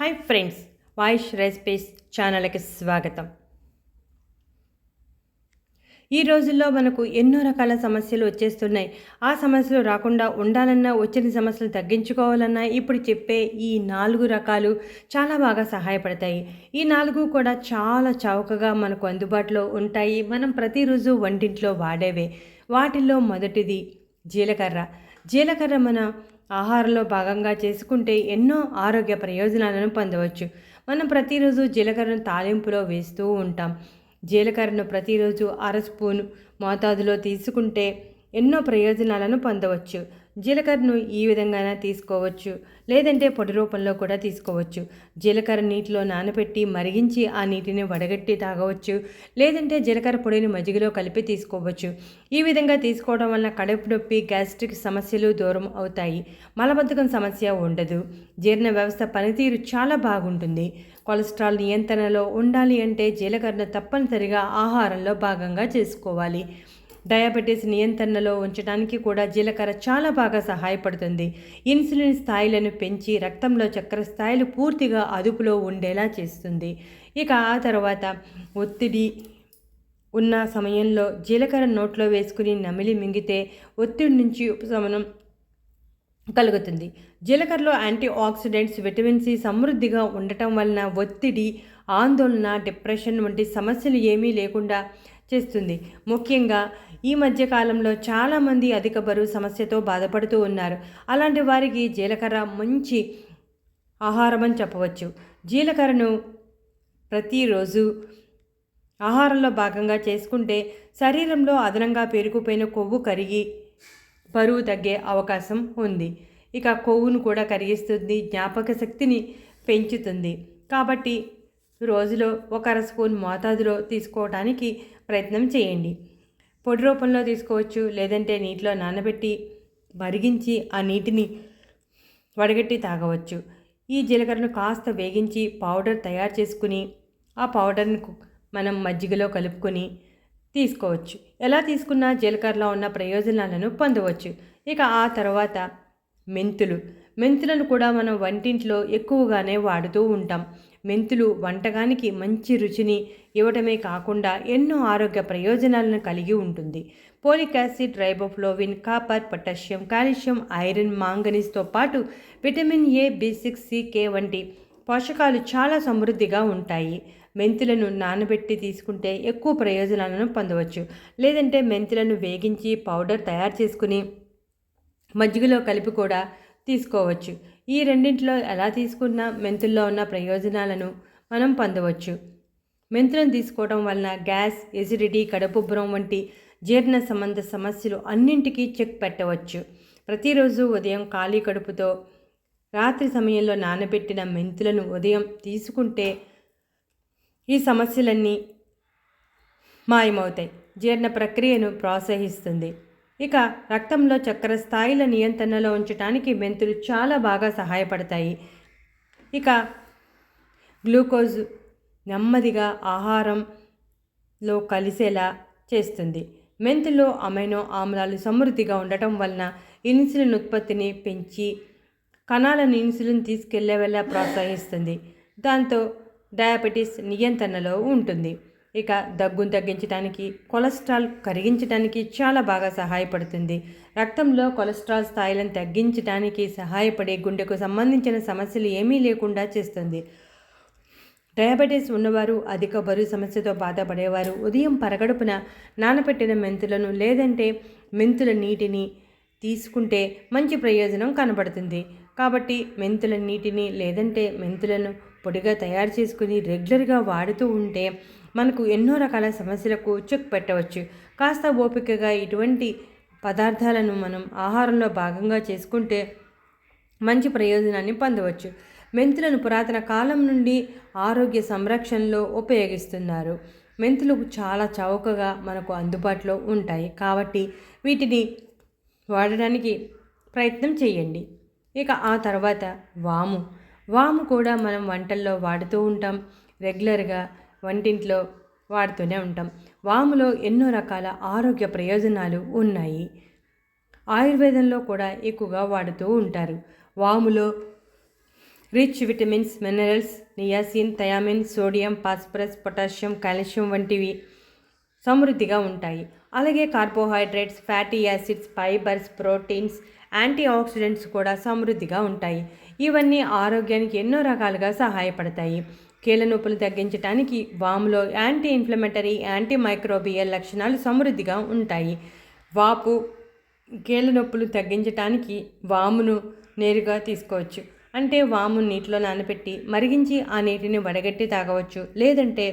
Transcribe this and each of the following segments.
Hi friends వాయిష్ recipes ఛానల్కి స్వాగతం. ఈ రోజుల్లో మనకు ఎన్నో రకాల సమస్యలు వచ్చేస్తున్నాయి. ఆ సమస్యలు రాకుండా ఉండాలన్నా వచ్చిన సమస్యలు తగ్గించుకోవాలన్నా ఇప్పుడు చెప్పే ఈ నాలుగు రకాలు చాలా బాగా సహాయపడతాయి. ఈ నాలుగు కూడా చాలా చౌకగా మనకు అందుబాటులో ఉంటాయి. మనం ప్రతిరోజు వంటింట్లో వాడేవే. వాటిల్లో మొదటిది జీలకర్ర. జీలకర్ర మన ఆహారంలో భాగంగా చేసుకుంటే ఎన్నో ఆరోగ్య ప్రయోజనాలను పొందవచ్చు. మనం ప్రతిరోజు జీలకర్రను తాలింపులో వేస్తూ ఉంటాం. జీలకర్రను ప్రతిరోజు అర స్పూన్ మోతాదులో తీసుకుంటే ఎన్నో ప్రయోజనాలను పొందవచ్చు. జీలకర్రను ఈ విధంగానే తీసుకోవచ్చు? లేదంటే పొడి రూపంలో కూడా తీసుకోవచ్చు. జీలకర్ర నీటిలో నానబెట్టి మరిగించి ఆ నీటిని వడగట్టి తాగవచ్చు. లేదంటే జీలకర్ర పొడిని మజ్జిగలో కలిపి తీసుకోవచ్చు. ఈ విధంగా తీసుకోవడం వల్ల కడుపు నొప్పి గ్యాస్ట్రిక్ సమస్యలు దూరం అవుతాయి. మలబద్ధకం సమస్య ఉండదు. జీర్ణ వ్యవస్థ పనితీరు చాలా బాగుంటుంది. కొలెస్ట్రాల్ నియంత్రణలో ఉండాలి అంటే జీలకర్రను తప్పనిసరిగా ఆహారంలో భాగంగా చేసుకోవాలి. డయాబెటీస్ నియంత్రణలో ఉంచడానికి కూడా జీలకర్ర చాలా బాగా సహాయపడుతుంది. ఇన్సులిన్ స్థాయిలను పెంచి రక్తంలో చక్కెర స్థాయిలు పూర్తిగా అదుపులో ఉండేలా చేస్తుంది. ఇక ఆ తర్వాత ఒత్తిడి ఉన్న సమయంలో జీలకర్ర నోట్లో వేసుకుని నమిలి మింగితే ఒత్తిడి నుంచి ఉపశమనం కలుగుతుంది. జీలకర్రలో యాంటీ ఆక్సిడెంట్స్ విటమిన్ సి సమృద్ధిగా ఉండటం వలన ఒత్తిడి ఆందోళన డిప్రెషన్ వంటి సమస్యలు ఏమీ లేకుండా చేస్తుంది. ముఖ్యంగా ఈ మధ్య కాలంలో చాలామంది అధిక బరువు సమస్యతో బాధపడుతూ ఉన్నారు. అలాంటి వారికి జీలకర్ర మంచి ఆహారం అని చెప్పవచ్చు. జీలకర్రను ప్రతిరోజు ఆహారంలో భాగంగా చేసుకుంటే శరీరంలో అదనంగా పేరుకుపోయిన కొవ్వు కరిగి బరువు తగ్గే అవకాశం ఉంది. ఇక కొవ్వును కూడా కరిగిస్తుంది జ్ఞాపక శక్తిని పెంచుతుంది. కాబట్టి రోజులో ఒక అర స్పూన్ మోతాదులో తీసుకోవడానికి ప్రయత్నం చేయండి. పొడి రూపంలో తీసుకోవచ్చు లేదంటే నీటిలో నానబెట్టి మరిగించి ఆ నీటిని వడగట్టి తాగవచ్చు. ఈ జీలకర్రను కాస్త వేగించి పౌడర్ తయారు చేసుకుని ఆ పౌడర్ని మనం మజ్జిగలో కలుపుకొని తీసుకోవచ్చు. ఎలా తీసుకున్నా జీలకర్రలో ఉన్న ప్రయోజనాలను పొందవచ్చు. ఇక ఆ తర్వాత మెంతులు. మెంతులను కూడా మనం వంటింట్లో ఎక్కువగానే వాడుతూ ఉంటాం. మెంతులు వంటకానికి మంచి రుచిని ఇవ్వటమే కాకుండా ఎన్నో ఆరోగ్య ప్రయోజనాలను కలిగి ఉంటుంది. Folic acid riboflavin copper potassium calcium iron మాంగనీస్తో పాటు vitamin A B six C వంటి పోషకాలు చాలా సమృద్ధిగా ఉంటాయి. మెంతులను నానబెట్టి తీసుకుంటే ఎక్కువ ప్రయోజనాలను పొందవచ్చు. లేదంటే మెంతులను వేగించి పౌడర్ తయారు చేసుకుని మజ్జిగలో కలిపి కూడా తీసుకోవచ్చు. ఈ రెండింటిలో ఎలా తీసుకున్నా మెంతుల్లో ఉన్న ప్రయోజనాలను మనం పొందవచ్చు. మెంతులను తీసుకోవడం వలన గ్యాస్ ఎసిడిటీ కడుపుబ్బరం వంటి జీర్ణ సంబంధ సమస్యలు అన్నింటికీ చెక్ పెట్టవచ్చు. ప్రతిరోజు ఉదయం ఖాళీ కడుపుతో రాత్రి సమయంలో నానబెట్టిన మెంతులను ఉదయం తీసుకుంటే ఈ సమస్యలన్నీ మాయమవుతాయి. జీర్ణ ప్రక్రియను ప్రోత్సహిస్తుంది. ఇక రక్తంలో చక్కెర స్థాయిల నియంత్రణలో ఉంచడానికి మెంతులు చాలా బాగా సహాయపడతాయి. ఇక గ్లూకోజ్ నెమ్మదిగా ఆహారంలో కలిసేలా చేస్తుంది. మెంతులో అమైనో ఆమ్లాలు సమృద్ధిగా ఉండటం వలన ఇన్సులిన్ ఉత్పత్తిని పెంచి కణాలను ఇన్సులిన్ తీసుకెళ్ళేలా ప్రోత్సహిస్తుంది. దాంతో డయాబెటీస్ నియంత్రణలో ఉంటుంది. ఇక దగ్గును తగ్గించడానికి కొలెస్ట్రాల్ కరిగించడానికి చాలా బాగా సహాయపడుతుంది. రక్తంలో కొలెస్ట్రాల్ స్థాయిలను తగ్గించడానికి సహాయపడే గుండెకు సంబంధించిన సమస్యలు ఏమీ లేకుండా చేస్తుంది. డయాబెటీస్ ఉన్నవారు అధిక బరువు సమస్యతో బాధపడేవారు ఉదయం పరగడుపున నానబెట్టిన మెంతులను లేదంటే మెంతుల నీటిని తీసుకుంటే మంచి ప్రయోజనం కనబడుతుంది. కాబట్టి మెంతుల నీటిని లేదంటే మెంతులను పొడిగా తయారు చేసుకుని రెగ్యులర్గా వాడుతూ ఉంటే మనకు ఎన్నో రకాల సమస్యలకు చెక్ పెట్టవచ్చు కాస్త ఓపికగా ఇటువంటి పదార్థాలను మనం ఆహారంలో భాగంగా చేసుకుంటే మంచి ప్రయోజనాన్ని పొందవచ్చు. మెంతులను పురాతన కాలం నుండి ఆరోగ్య సంరక్షణలో ఉపయోగిస్తున్నారు. మెంతులు చాలా చౌకగా మనకు అందుబాటులో ఉంటాయి. కాబట్టి వీటిని వాడడానికి ప్రయత్నం చేయండి. ఇక ఆ తర్వాత వాము. వాము కూడా మనం వంటల్లో వాడుతూ ఉంటాం. రెగ్యులర్గా వంటింట్లో వాడుతూనే ఉంటాం. వాములో ఎన్నో రకాల ఆరోగ్య ప్రయోజనాలు ఉన్నాయి. ఆయుర్వేదంలో కూడా ఎక్కువగా వాడుతూ ఉంటారు. వాములో rich vitamins minerals niacin thiamine sodium phosphorus potassium calcium వంటివి సమృద్ధిగా ఉంటాయి. అలాగే carbohydrates fatty acids fibres proteins anti oxidants కూడా సమృద్ధిగా ఉంటాయి. ఇవన్నీ ఆరోగ్యానికి ఎన్నో రకాలుగా సహాయపడతాయి. కీళ్ళ నొప్పులు తగ్గించడానికి వాములో యాంటీ ఇన్ఫ్లమేటరీ యాంటీ మైక్రోబియల్ లక్షణాలు సమృద్ధిగా ఉంటాయి. వాపు కీళ్ళ నొప్పులు తగ్గించడానికి వామును నేరుగా తీసుకోవచ్చు. అంటే వాము నీటిలో నానబెట్టి మరిగించి ఆ నీటిని వడగట్టి తాగవచ్చు. లేదంటే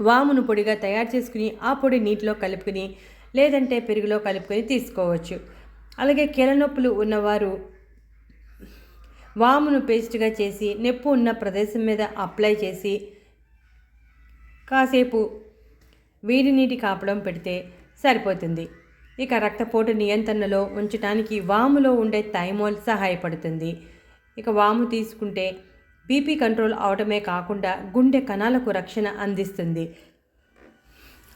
వామును పొడిగా తయారు చేసుకుని ఆ పొడి నీటిలో కలుపుకుని లేదంటే పెరుగులో కలుపుకొని తీసుకోవచ్చు. అలాగే కీళ్ళ నొప్పులు ఉన్నవారు వామును పేస్ట్గా చేసి నొప్పి ఉన్న ప్రదేశం మీద అప్లై చేసి కాసేపు వేడి నీటి కాపడం పెడితే సరిపోతుంది. ఇక రక్తపోటు నియంత్రణలో ఉంచడానికి వాములో ఉండే థైమోల్ సహాయపడుతుంది. ఇక వాము తీసుకుంటే బీపీ కంట్రోల్ అవటమే కాకుండా గుండె కణాలకు రక్షణ అందిస్తుంది.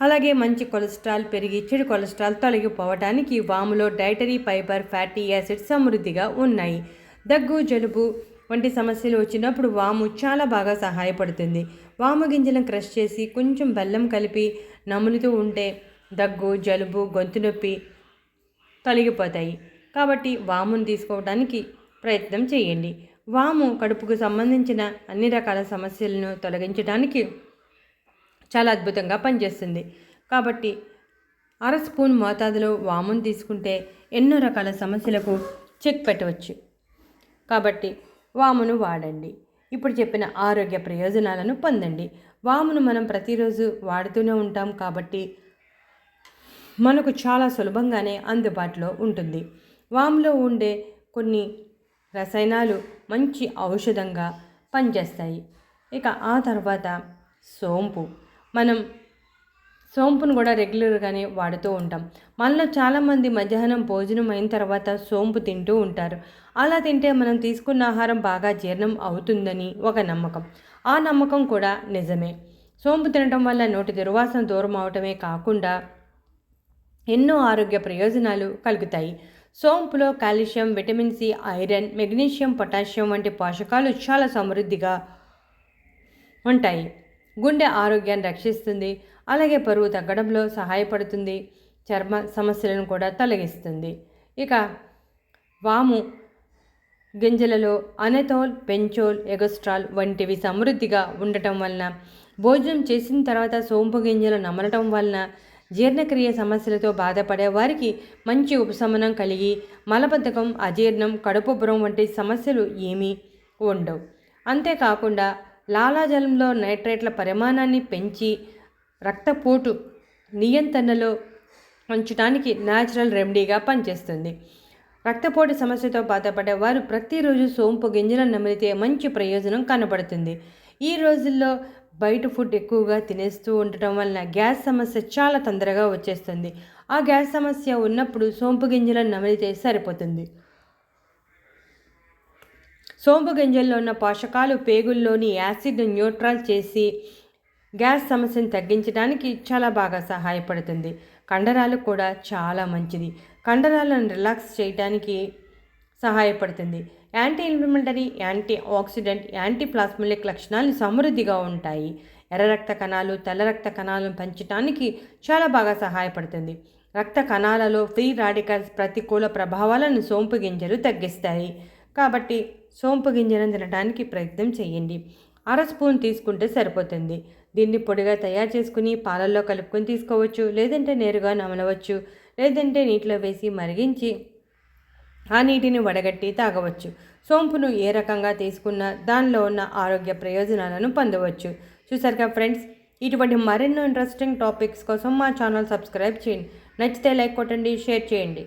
అలాగే మంచి కొలెస్ట్రాల్ పెరిగి చెడు కొలెస్ట్రాల్ తొలగిపోవటానికి వాములో డైటరీ ఫైబర్ ఫ్యాటీ యాసిడ్ సమృద్ధిగా ఉన్నాయి. దగ్గు జలుబు వంటి సమస్యలు వచ్చినప్పుడు వాము చాలా బాగా సహాయపడుతుంది. వాము గింజలను క్రష్ చేసి కొంచెం బెల్లం కలిపి నములుతూ ఉంటే దగ్గు జలుబు గొంతు నొప్పి తొలగిపోతాయి. కాబట్టి వామును తీసుకోవడానికి ప్రయత్నం చేయండి. వాము కడుపుకు సంబంధించిన అన్ని రకాల సమస్యలను తొలగించడానికి చాలా అద్భుతంగా పనిచేస్తుంది. కాబట్టి అర స్పూన్ మోతాదులో వామును తీసుకుంటే ఎన్నో రకాల సమస్యలకు చెక్ పెట్టవచ్చు. కాబట్టి వామును వాడండి. ఇప్పుడు చెప్పిన ఆరోగ్య ప్రయోజనాలను పొందండి. వామును మనం ప్రతిరోజు వాడుతూనే ఉంటాం కాబట్టి మనకు చాలా సులభంగానే అందుబాటులో ఉంటుంది. వాములో ఉండే కొన్ని రసాయనాలు మంచి ఔషధంగా పనిచేస్తాయి. ఇక ఆ తర్వాత సోంపు. మనం సోంపును కూడా రెగ్యులర్గానే వాడుతూ ఉంటాం. మనలో చాలామంది మధ్యాహ్నం భోజనం అయిన తర్వాత సోంపు తింటూ ఉంటారు. అలా తింటే మనం తీసుకున్న ఆహారం బాగా జీర్ణం అవుతుందని ఒక నమ్మకం. ఆ నమ్మకం కూడా నిజమే. సోంపు తినటం వల్ల నోటి దుర్వాసన దూరం అవటమే కాకుండా ఎన్నో ఆరోగ్య ప్రయోజనాలు కలుగుతాయి. సోంపులో calcium vitamin C iron magnesium potassium వంటి పోషకాలు చాలా సమృద్ధిగా ఉంటాయి. గుండె ఆరోగ్యాన్ని రక్షిస్తుంది. అలాగే పరువు తగ్గడంలో సహాయపడుతుంది చర్మ సమస్యలను కూడా తొలగిస్తుంది. ఇక వాము గింజలలో అనెథోల్ పెంచోల్ ఎగస్ట్రాల్ వంటివి సమృద్ధిగా ఉండటం వలన భోజనం చేసిన తర్వాత సోంపు గింజలు నమలటం వలన జీర్ణక్రియ సమస్యలతో బాధపడే వారికి మంచి ఉపశమనం కలిగి మలబద్ధకం అజీర్ణం కడుపుబ్బరం వంటి సమస్యలు ఏమీ ఉండవు. అంతేకాకుండా లాలాజలంలో నైట్రేట్ల పరిమాణాన్ని పెంచి రక్తపోటు నియంత్రణలో ఉంచడానికి న్యాచురల్ రెమెడీగా పనిచేస్తుంది. రక్తపోటు సమస్యతో బాధపడే వారు ప్రతిరోజు సోంపు గింజలను నమిలితే మంచి ప్రయోజనం కనబడుతుంది. ఈ రోజుల్లో బయట ఫుడ్ ఎక్కువగా తినేస్తూ ఉండటం వలన గ్యాస్ సమస్య చాలా తొందరగా వచ్చేస్తుంది. ఆ గ్యాస్ సమస్య ఉన్నప్పుడు సోంపు గింజలను నమిలితే సరిపోతుంది. సోంపు గింజల్లో ఉన్న పోషకాలు పేగుల్లోని యాసిడ్ న్యూట్రల్ చేసి గ్యాస్ సమస్యను తగ్గించడానికి చాలా బాగా సహాయపడుతుంది. కండరాలు కూడా చాలా మంచిది. కండరాలను రిలాక్స్ చేయడానికి సహాయపడుతుంది. Anti inflammatory anti oxidant anti ప్లాస్మలిక్ లక్షణాలు సమృద్ధిగా ఉంటాయి. ఎర్ర రక్త కణాలు తెల్ల రక్త కణాలను పెంచడానికి చాలా బాగా సహాయపడుతుంది. రక్త కణాలలో ఫ్రీ రాడికల్స్ ప్రతికూల ప్రభావాలను సోంపు గింజలు తగ్గిస్తాయి. కాబట్టి సోంపు గింజలను తినడానికి ప్రయత్నం చేయండి. అర స్పూన్ తీసుకుంటే సరిపోతుంది. దీన్ని పొడిగా తయారు చేసుకుని పాలల్లో కలుపుకొని తీసుకోవచ్చు లేదంటే నేరుగా నమలవచ్చు లేదంటే నీటిలో వేసి మరిగించి ఆ నీటిని వడగట్టి తాగవచ్చు. సోంపును ఏ రకంగా తీసుకున్నా దానిలో ఉన్న ఆరోగ్య ప్రయోజనాలను పొందవచ్చు. చూసారుగా ఫ్రెండ్స్? ఇటువంటి మరెన్నో ఇంట్రెస్టింగ్ టాపిక్స్ కోసం మా ఛానల్ సబ్స్క్రైబ్ చేయండి. నచ్చితే లైక్ కొట్టండి షేర్ చేయండి.